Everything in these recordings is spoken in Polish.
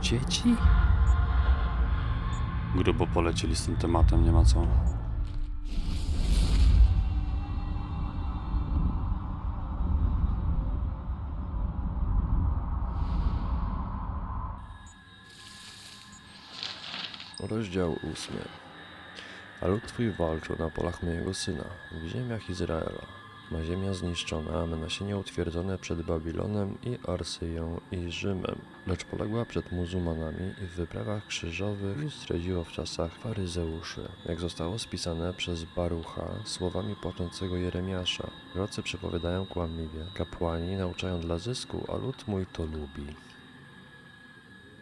dzieci? Grubo polecieli z tym tematem, nie ma co. Rozdział ósmy. A lud twój walczył na polach mojego syna, w ziemiach Izraela. Ma ziemia zniszczona, a nasienie utwierdzone przed Babilonem i Arsyją i Rzymem. Lecz poległa przed muzułmanami i w wyprawach krzyżowych i zdradziła w czasach faryzeuszy, jak zostało spisane przez Barucha słowami płaczącego Jeremiasza. Rocy przepowiadają kłamliwie, kapłani nauczają dla zysku, a lud mój to lubi.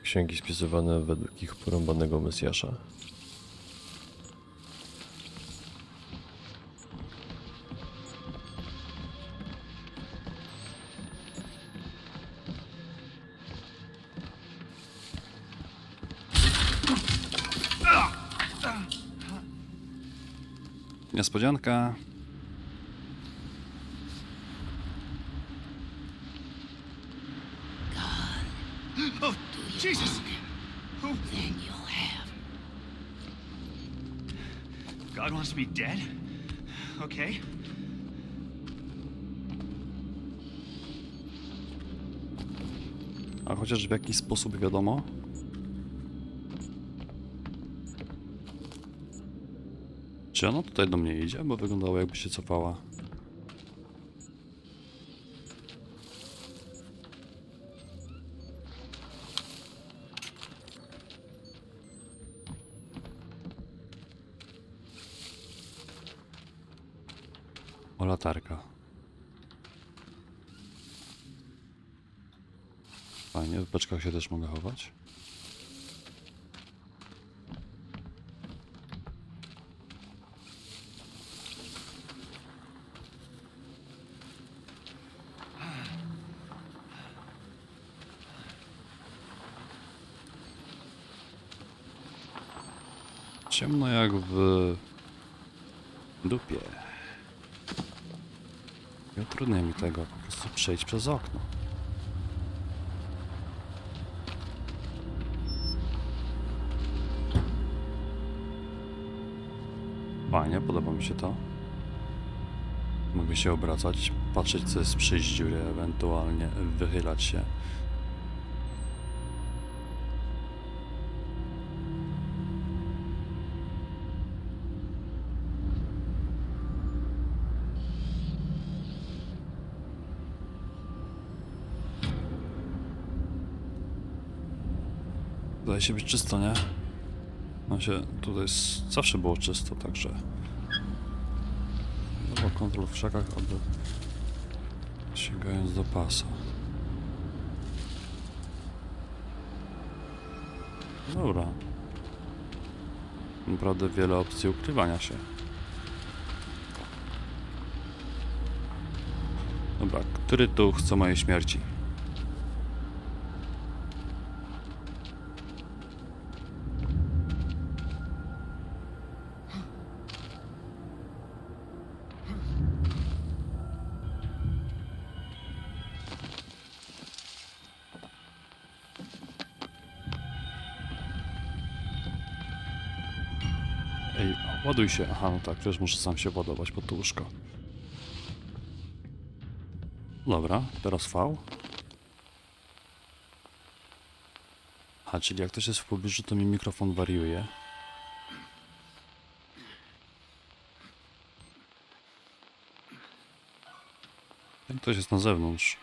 Księgi spisywane według ich porąbanego Mesjasza. Niespodzianka. Oh, Jesus! Who? Then you'll have. God wants me dead? Okay. A chociaż w jakiś sposób wiadomo. Czy ona tutaj do mnie idzie? Bo wyglądało jakby się cofała. O latarka. Fajnie, w beczkach się też mogę chować. Ciemno jak w dupie. Nie utrudniaj mi tego, po prostu przejdź przez okno. Fajnie, podoba mi się to. Mogę się obracać, patrzeć co jest przy dziury, ewentualnie wychylać się. Wydaje się być czysto, nie? No się, tutaj s- zawsze było czysto, także... Dobra, kontrol w szakach, aby... Sięgając do pasa. Dobra. Naprawdę wiele opcji ukrywania się. Dobra, który tu chce mojej śmierci? Ej, ładuj się. Aha, no tak, też muszę sam się ładować pod to łóżko. Dobra, teraz V. A, czyli jak ktoś jest w pobliżu, to mi mikrofon wariuje. Jak ktoś jest na zewnątrz.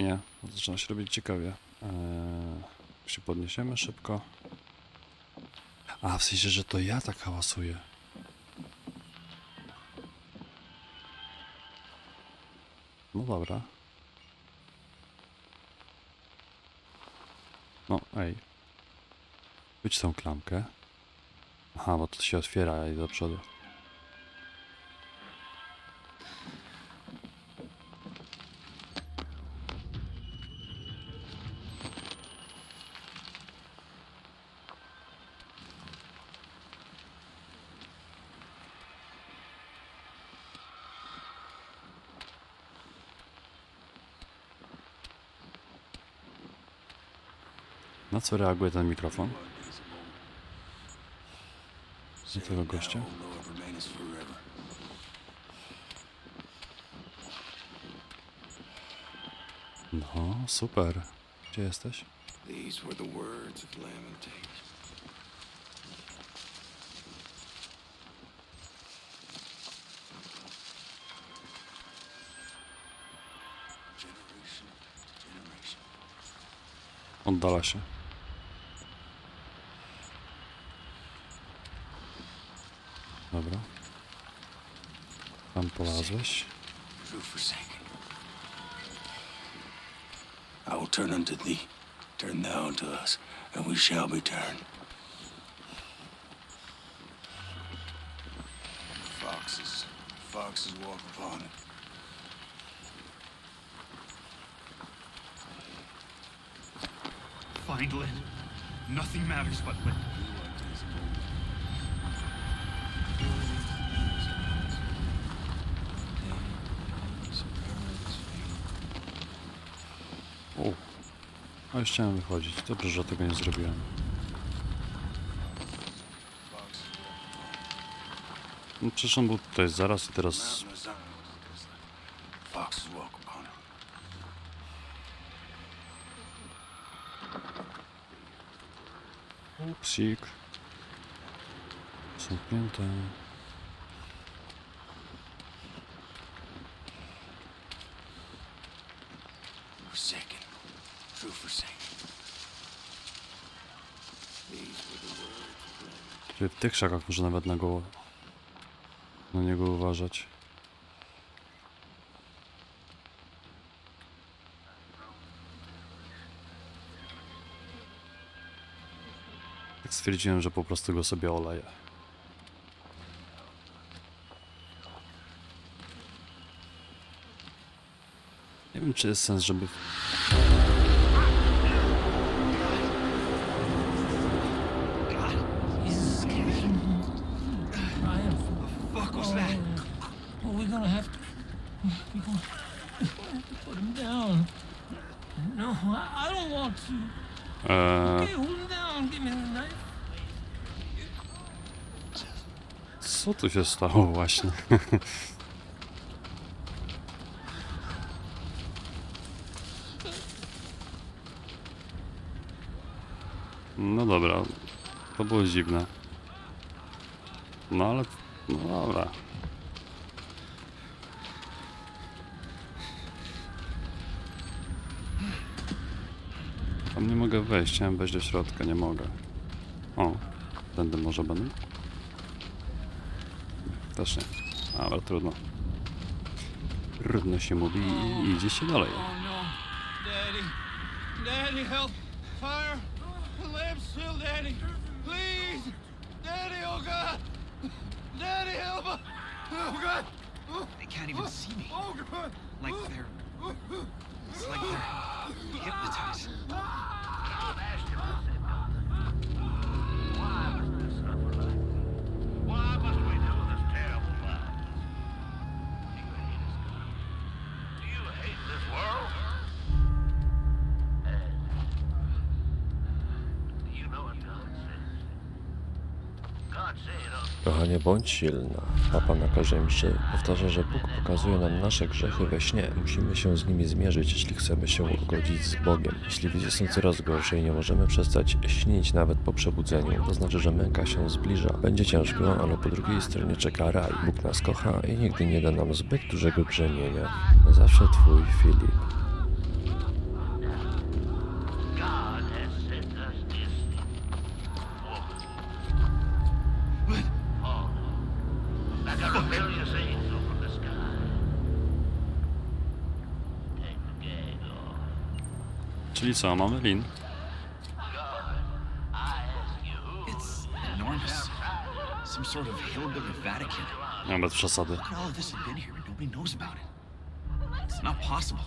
Nie, zaczyna się robić ciekawie. Eee, się podniesiemy szybko. A, w sensie, że to ja tak hałasuję. No dobra. No, ej. Wyjdź tą klamkę. Aha, bo to się otwiera i do przodu. Na co reaguje ten mikrofon? Do tego gościa? No, super. Gdzie jesteś? These were the words of lamentation. Generation, generation. Oddala się. Tam true forsaken. I will turn unto thee, turn thou unto us, and we shall be turned. Foxes, foxes walk upon it. Find Lynn. Nothing matters but Lynn. A już chciałem wychodzić. Dobrze, że tego nie zrobiłem. No przecież on był tutaj zaraz i teraz... Foxes walk upon it. Psik. Zamknięte. Forsaken, true forsaken. These were the words of lamentation. Czyli w tych krzakach może nawet na go... Na niego uważać. Tak stwierdziłem, że po prostu go sobie oleję. Nie wiem, czy jest sens, żeby... Jesus, Kevin. Ryan, Fuck was that? well, we're gonna have to. We're gonna, we're gonna have to put him down. No, I, don't want to. Eee, Okay, hold him down. Give me the knife. co tu się stało właśnie? No dobra, to było dziwne. No ale, no dobra. Tam nie mogę wejść, chciałem wejść do środka, nie mogę. O, tędy może będę? Też nie. Ale trudno. Trudno się mówi i idzie się dalej. Daddy, Daddy, help! Fire! The lamp's still, Daddy. Please, Daddy, oh God, Daddy, help! us. Oh God, They can't even see me. oh God. Like they're. It's like they're hypnotized. Kochanie, bądź silna. Papa na mszy powtarza, że Bóg pokazuje nam nasze grzechy we śnie. Musimy się z nimi zmierzyć, jeśli chcemy się ugodzić z Bogiem. Jeśli widzie są coraz i nie możemy przestać śnić nawet po przebudzeniu, to znaczy, że męka się zbliża. Będzie ciężko, ale po drugiej stronie czeka raj. Bóg nas kocha i nigdy nie da nam zbyt dużego brzemienia. Zawsze twój Filip. It's enormous. Some sort of hillbilly Vatican. Nie bez przesady. How could all of this have been here and nobody knows about it? It's not possible.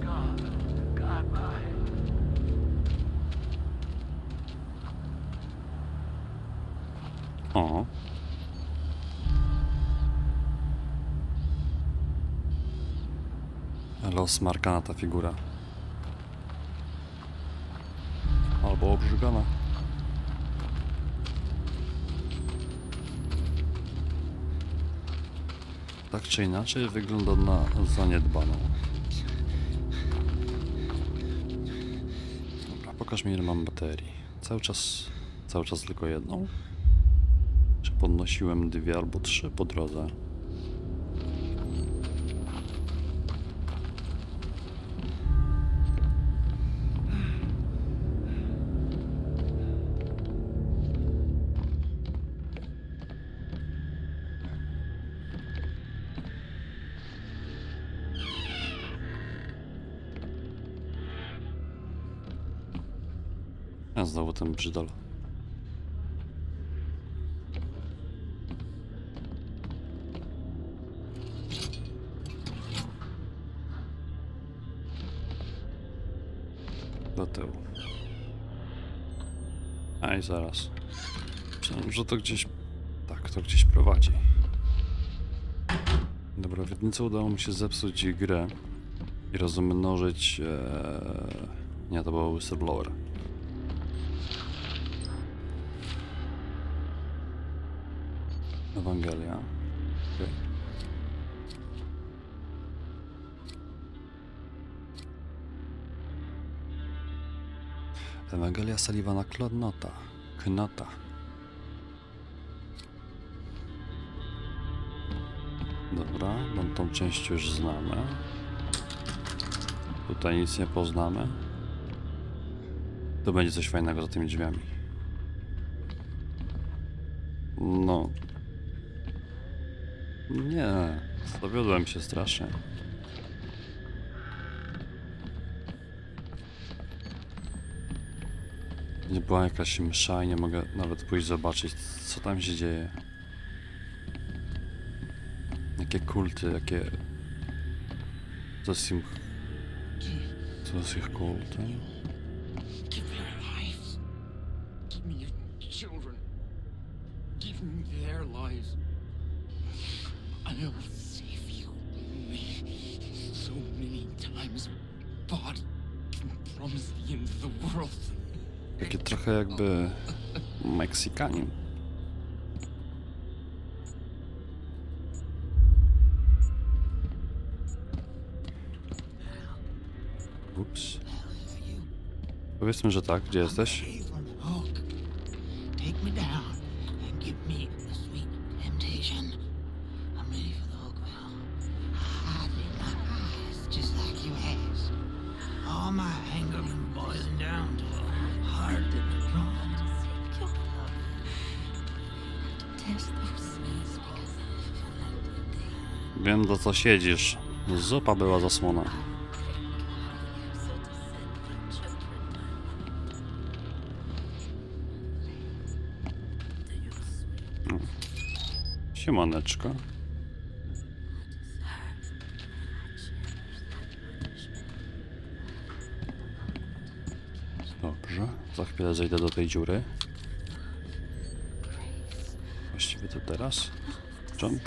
God, God, my. O. Los Markana ta figura. Albo obrzygana. Tak czy inaczej wygląda na zaniedbaną. Dobra, pokaż mi ile mam baterii. Cały czas, cały czas tylko jedną? Czy podnosiłem dwie albo trzy po drodze? Brzydol. Do tyłu. A zaraz. Myślałem, że to gdzieś... Tak, to gdzieś prowadzi. Dobra, w jedynce udało mi się zepsuć grę i rozmnożyć... Ee... Nie, to był whistleblower. Sullivana Knota. Knota. Dobra, no tą część już znamy. Tutaj nic nie poznamy. To będzie coś fajnego za tymi drzwiami. No. Nie, zawiodłem się strasznie. Nie była jakaś msza i nie mogę nawet pójść zobaczyć, co tam się dzieje. Jakie kulty, jakie... Co z im... Co z ich kultem? Trochę jakby... Meksikanin. Ups. Powiedzmy, że tak. Gdzie jesteś? Siedzisz. Zupa była zasłona. Siemaneczko. Dobrze, za chwilę zejdę do tej dziury. Właściwie to teraz. Jump.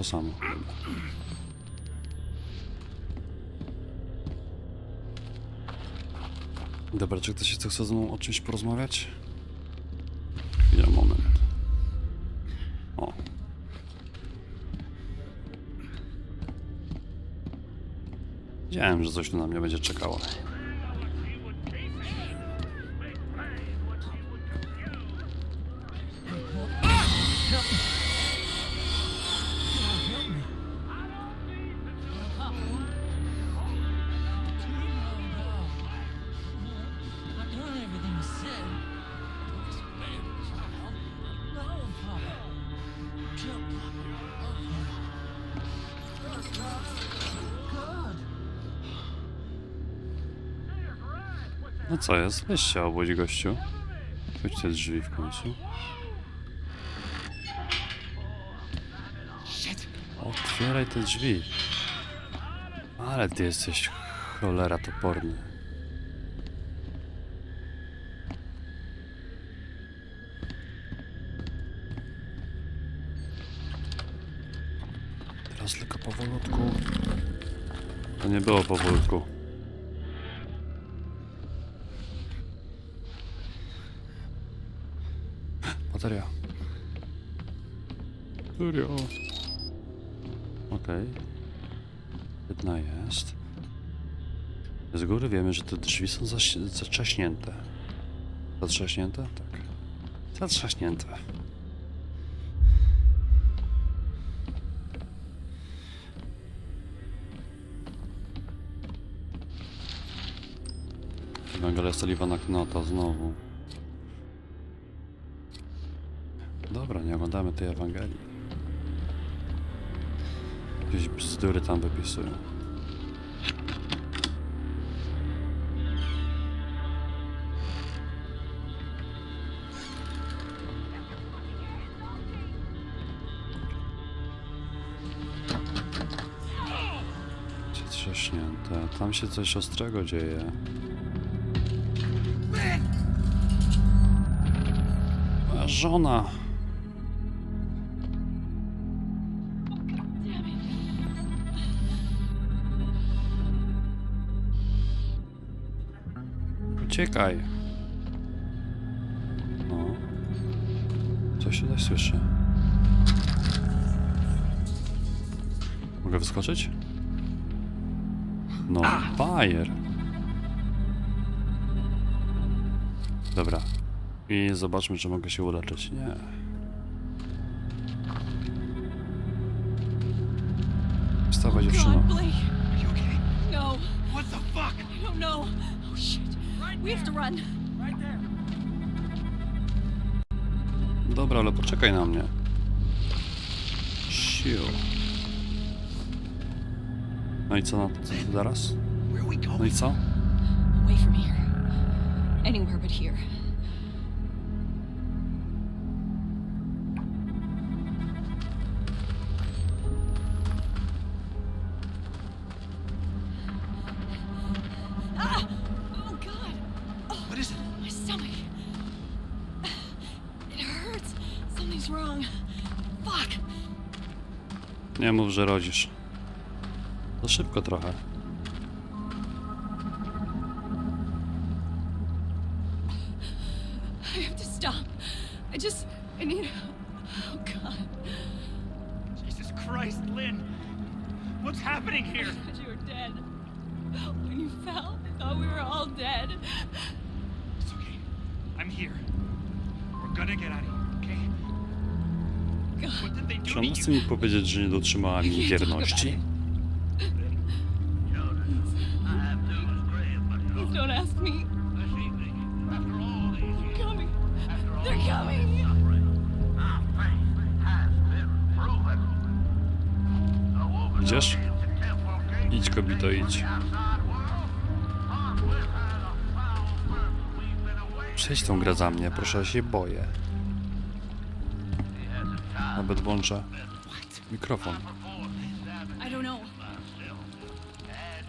To samo. Dobra, czy ktoś jeszcze chce ze mną o czymś porozmawiać? Chwila, moment. O. Wiedziałem, że coś tu na mnie będzie czekało. Co jest? Weź się obudź gościu. Chodź te drzwi w końcu. Otwieraj te drzwi. Ale ty jesteś cholera toporny. Teraz tylko powolutku. To nie było powolutku. Bateria. Bateria. Okej. Jedna jest. Z góry wiemy, że te drzwi są zaś- zatrzaśnięte. Zatrzaśnięte? Tak. Zatrzaśnięte. Ewangelia Sullivana Knota znowu. Oglądamy tej Ewangelii. Jakieś bzdury tam wypisują. Trzaśnięte. Tam się coś ostrego dzieje. Żona. Uciekaj. No. Coś tutaj słyszę. Mogę wyskoczyć? No, bajer. Dobra. I zobaczmy, czy mogę się uleczyć. Nie. To run. Dobra, ale poczekaj na mnie. Siu. No i co na co zaraz? No i co? Away from here. Anywhere but here. Że rodzisz. To szybko trochę. I have to stop. I just. I need. Oh god. Jesus Christ, Lynn. What's happening here? I thought you were dead. When you fell, I thought we were all dead. It's okay. I'm here. We're gonna get out of here, Czy to on you? chce mi powiedzieć, że nie dotrzymała mi wierności? Don't ask me. They're coming. They're coming. Idziesz? Idź, kobito, idź. Przejdź tą grę za mnie, proszę, ja się boję. Nawet włączę mikrofon. I don't know.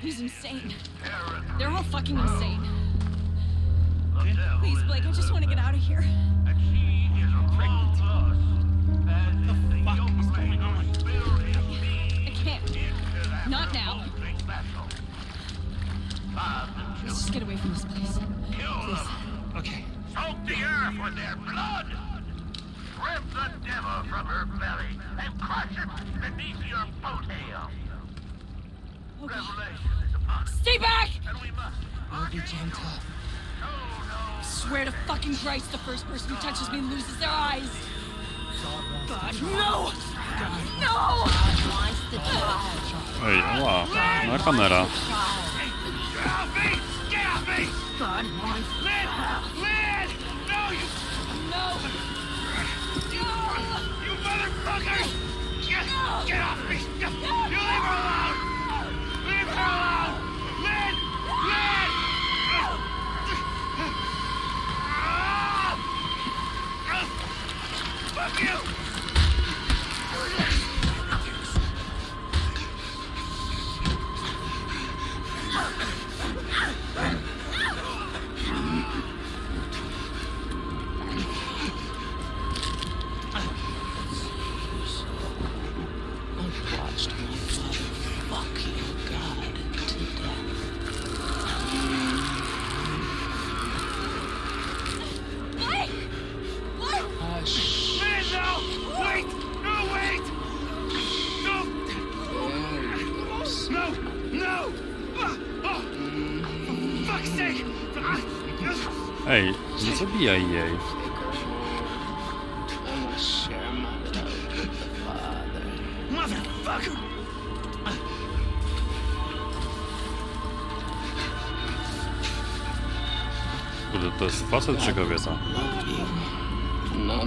He's insane. They're all fucking insane. Please, Blake, I just want to get out of here. Fucking Christ, the first person who touches me loses their eyes. God, no! No! Ej, ła, na kamera. Get off me! Get off me! God wants Lynn! Lynn! No, you, no! you motherfucker! Get, get off me! You leave her alone! Leave her alone! Motherfucker! Kurde, to jest facet czy kobieta? Do.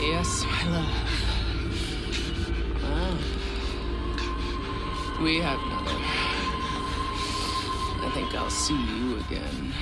Yes, my love. We have another. I think I'll see you again.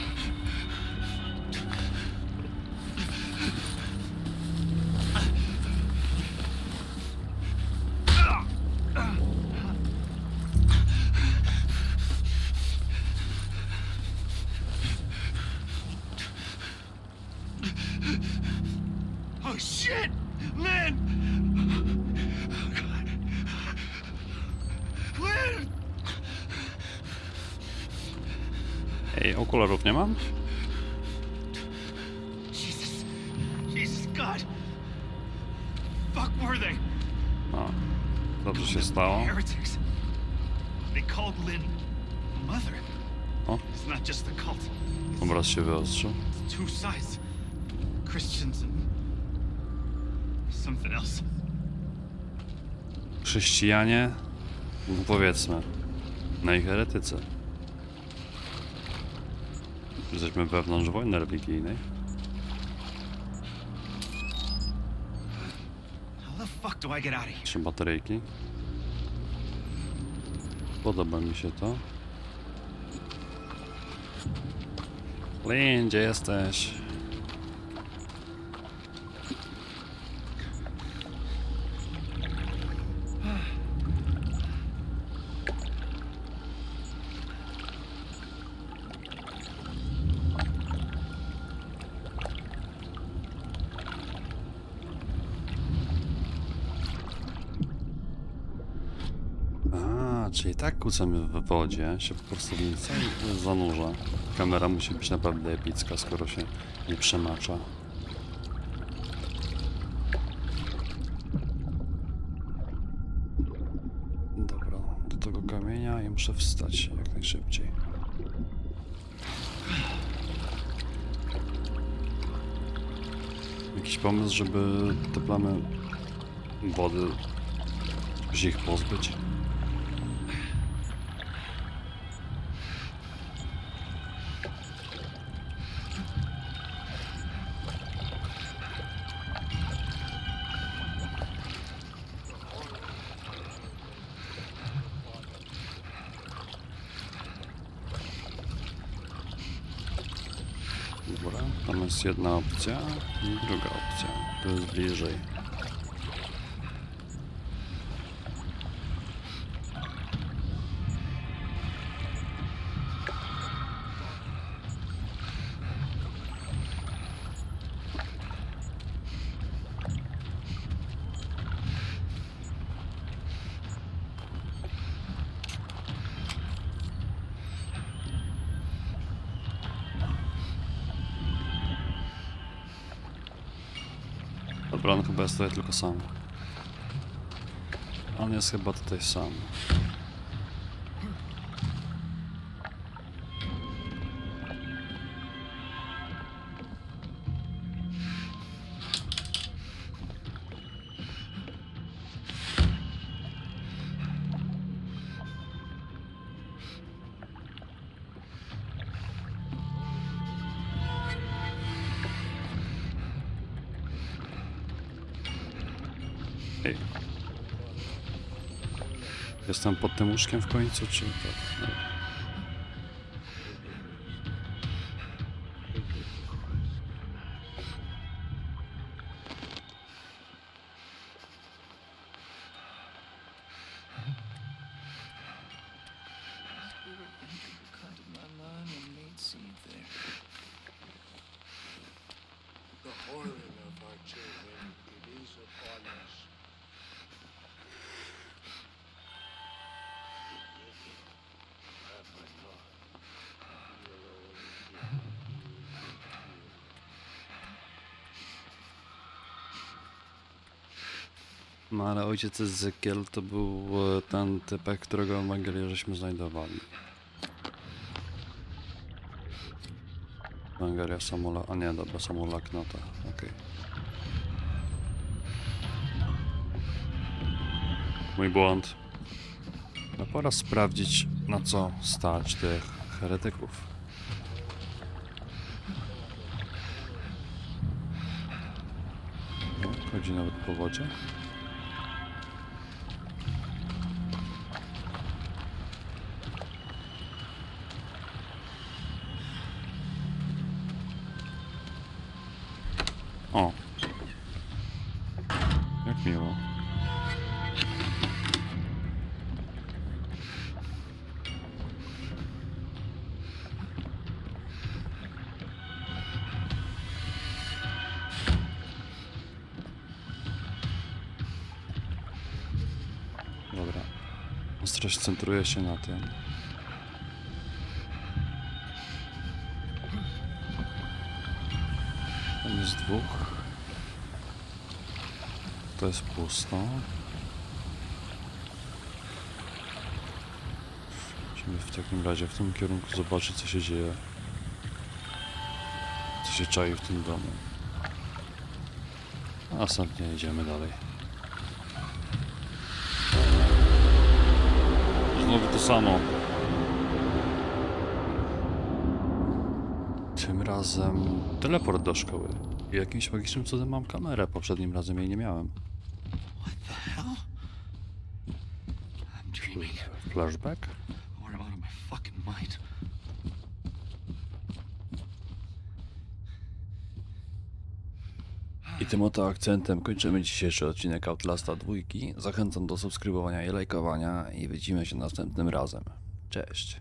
Ej, okularów nie mam? Jesus. Jesus God. Fuck were they? No. Dobrze się stało. Heretics. They called Lynn a mother. O, It's not just the cult. obraz się wyostrzył. Two sides. Christians and something else. Chrześcijanie, no powiedzmy, no i heretycy. Jesteśmy wewnątrz wojny religijnej. Trzy bateryjki. Podoba mi się to. Lin, gdzie jesteś? A, czyli tak kłócamy w wodzie, się po prostu w zanurza. Kamera musi być naprawdę epicka, skoro się nie przemacza. Dobra, do tego kamienia i muszę wstać jak najszybciej. Jakiś pomysł, żeby te plamy wody, żeby się ich pozbyć? Jest jedna opcja i druga opcja. To jest bliżej. Tutaj tylko sam. On jest chyba tutaj sam. Jestem pod tym łóżkiem w końcu, czy tak? Nie. No ale ojciec Ezekiel to był e, ten typek, którego Ewangelię żeśmy znajdowali. Ewangelia Samula... A nie, dobra, Samula Knota. Okej. Mój błąd. No pora sprawdzić, na co stać tych heretyków. Chodzi nawet po wodzie. O. Jak miło. Dobra. Ostrość centruje się na tym. Jest dwóch. To jest pusto. Musimy w takim razie w tym kierunku zobaczyć co się dzieje. Co się czai w tym domu. A następnie jedziemy dalej. Znowu to samo. Tym razem teleport do szkoły. I jakimś magicznym cudem mam kamerę. Poprzednim razem jej nie miałem. What the hell? I'm dreaming. Flashback? I'm out of my fucking mind. I tym oto akcentem kończymy dzisiejszy odcinek Outlasta 2. Zachęcam do subskrybowania i lajkowania i widzimy się następnym razem. Cześć.